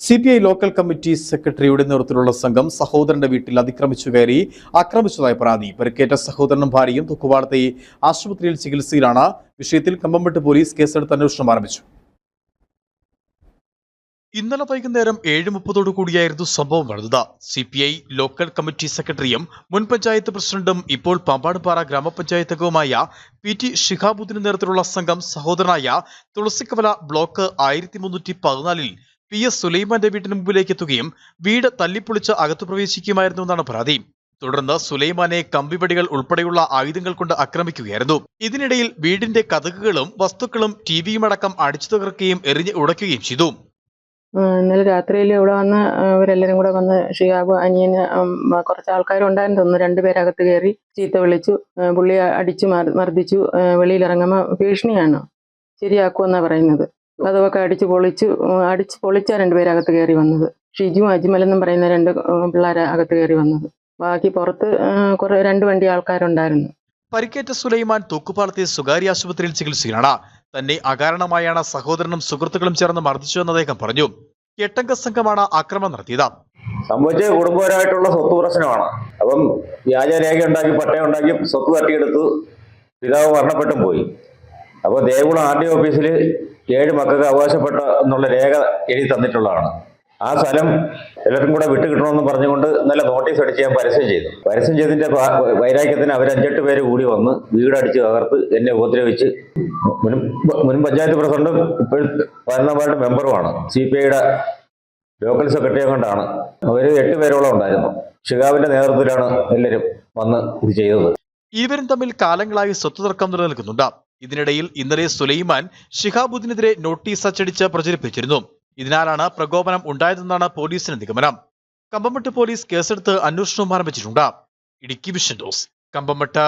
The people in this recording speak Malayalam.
C P I local committee സെക്രട്ടറിയുടെ നേതൃത്വത്തിലുള്ള സംഘം സഹോദരന്റെ വീട്ടിൽ അതിക്രമിച്ചു കയറി ആക്രമിച്ചതായി പരാതി. പരിക്കേറ്റ സഹോദരനും ഭാര്യയും തുക്കുവാളത്തെ ആശുപത്രിയിൽ ചികിത്സയിലാണ്. വിഷയത്തിൽ കമ്പംപെട്ട് പോലീസ് കേസെടുത്ത് അന്വേഷണം ആരംഭിച്ചു. ഇന്നലെ വൈകുന്നേരം ഏഴ് മുപ്പതോടു കൂടിയായിരുന്നു സംഭവം നടന്നത്. C P I local committee സെക്രട്ടറിയും മുൻ പഞ്ചായത്ത് പ്രസിഡന്റും ഇപ്പോൾ പാമ്പാടുപാറ ഗ്രാമപഞ്ചായത്ത് അംഗവുമായ പി ടി ഷിഹാബുദ്ദിന് നേതൃത്വത്തിലുള്ള സംഘം സഹോദരനായ തുളസിക്കവല ബ്ലോക്ക് ആയിരത്തി മുന്നൂറ്റി പതിനാലിൽ പി എസ് സുലൈമാന്റെ വീട്ടിന് മുമ്പിലേക്ക് എത്തുകയും വീട് തല്ലിപ്പൊളിച്ച് അകത്തു പ്രവേശിക്കുമായിരുന്നു എന്നാണ് പരാതി. തുടർന്ന് സുലൈമാനെ കമ്പിപടികൾ ഉൾപ്പെടെയുള്ള ആയുധങ്ങൾ കൊണ്ട് ആക്രമിക്കുകയായിരുന്നു. ഇതിനിടയിൽ വീടിന്റെ കഥകുകളും വസ്തുക്കളും ടിവിയും അടക്കം അടിച്ചു തകർക്കുകയും എറിഞ്ഞ് ഉടയ്ക്കുകയും ചെയ്തു. ഇന്നലെ രാത്രിയിൽ ഇവിടെ വന്ന് ആ, ഇവരെല്ലാരും കൂടെ വന്ന് ഷിഹാബ് അനിയന് കുറച്ച് ആൾക്കാരുണ്ടായിരുന്നു. തോന്നുന്നു രണ്ടുപേരകത്ത് കയറി ചീത്ത വിളിച്ചു പുള്ളി അടിച്ചു മർ- മർദ്ദിച്ചു വെളിയിൽ ഇറങ്ങുമ്പോൾ ഭീഷണിയാണ്. ശരിയാക്കുമെന്നാണ് പറയുന്നത്. കഥവൊക്കെ അടിച്ച് പൊളിച്ച് അടിച്ച് പൊളിച്ചാണ് രണ്ടുപേരും അകത്ത് കയറി വന്നത്. ഷിജു അജ്മൽ എന്നും പറയുന്ന രണ്ട് പിള്ളേരെ അകത്ത് കയറി വന്നത്. ബാക്കി പുറത്ത് കുറെ രണ്ട് വണ്ടി ആൾക്കാരുണ്ടായിരുന്നു. പരിക്കേറ്റ സുലൈമാൻ തൂക്കുപാലത്തെ സ്വകാര്യ ആശുപത്രിയിൽ ചികിത്സയിലാണ്. തന്നെ അകാരണമായാണ് സഹോദരനും സുഹൃത്തുക്കളും ചേർന്ന് മർദ്ദിച്ചുവെന്ന് അദ്ദേഹം പറഞ്ഞു. എട്ടംഗ സംഘമാണ് ആക്രമണം നടത്തിയത്. സംഭവിച്ചത് കുടുംബപരമായിട്ടുള്ള സ്വത്ത് പ്രശ്നമാണ്. അപ്പം വ്യാജരേഖ ഉണ്ടാക്കി പട്ടയം ഉണ്ടാക്കി സ്വത്ത് തട്ടിയെടുത്തു പിതാവ് മരണപ്പെട്ടും പോയി. അപ്പോൾ ദേവികുളം ആർ ഡി ഓഫീസിൽ ഏഴ് മക്കൾക്ക് അവകാശപ്പെട്ട എന്നുള്ള രേഖ എഴുതി തന്നിട്ടുള്ളതാണ്. ആ സ്ഥലം എല്ലാവർക്കും കൂടെ വിട്ടു കിട്ടണമെന്ന് പറഞ്ഞുകൊണ്ട് നല്ല നോട്ടീസ് അടിച്ച് ഞാൻ പരസ്യം ചെയ്തു. പരസ്യം ചെയ്തതിന്റെ വൈരാഗ്യത്തിന് അവർ അഞ്ചെട്ട് പേര് കൂടി വന്ന് വീടടിച്ച് തകർത്ത് എന്നെ ഉപദ്രവിച്ച് മുൻ മുൻ പഞ്ചായത്ത് പ്രസിഡന്റും ഇപ്പോഴും പതിനൊന്നാം വാർഡ് മെമ്പറുമാണ്. സി പി ഐയുടെ ലോക്കൽ സെക്രട്ടറി കൊണ്ടാണ്. അവർ എട്ട് പേരോളം ഉണ്ടായിരുന്നു. ഷിഗാവിന്റെ നേതൃത്വത്തിലാണ് എല്ലാവരും വന്ന് ഇത് ചെയ്തത്. ഇവരും തമ്മിൽ കാലങ്ങളായി സ്വത്ത് തർക്കം നിലനിൽക്കുന്നുണ്ട്. ഇതിനിടയിൽ ഇന്നലെ സുലൈമാൻ ഷിഹാബുദ്ദിനെതിരെ നോട്ടീസ് അച്ചടിച്ച് പ്രചരിപ്പിച്ചിരുന്നു. ഇതിനാലാണ് പ്രകോപനം ഉണ്ടായതെന്നാണ് പോലീസിന്റെ നിഗമനം. കമ്പമട്ട് പോലീസ് കേസെടുത്ത് അന്വേഷണവും ആരംഭിച്ചിട്ടുണ്ട്. Idukki vision news Kambammettu